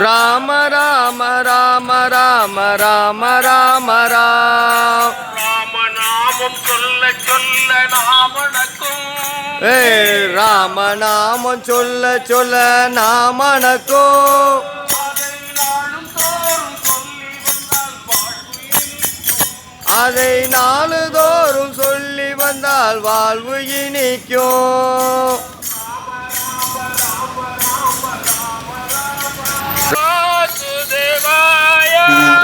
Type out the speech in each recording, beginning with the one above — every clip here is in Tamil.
ராம ராம ராம ராம ராம ராம ராம். ராமநாமம் சொல்ல சொல்ல நாமனக்கும் ஏ ராம நாமம் சொல்ல சொல்ல வாழ்வு அதை நாளுதோறும் சொல்லி வந்தால் வாழ்வு இனிக்கும்.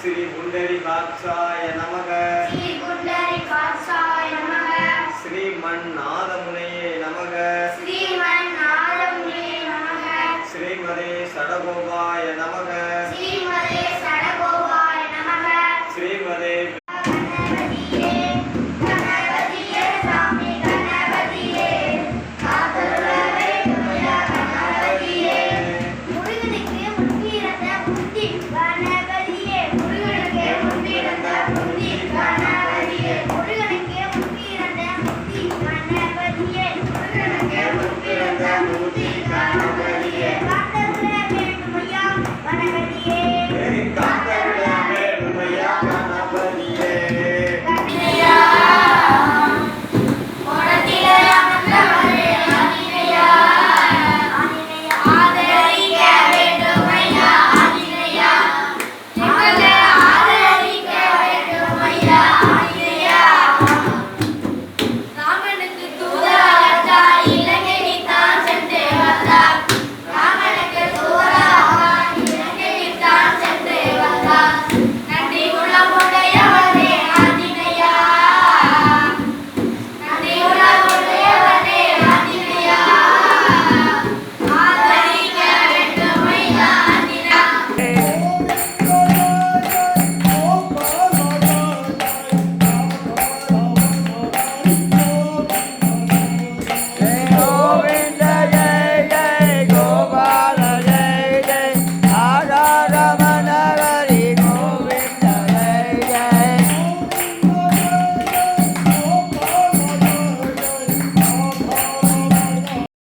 श्री गुंडरी काक्षाय नमः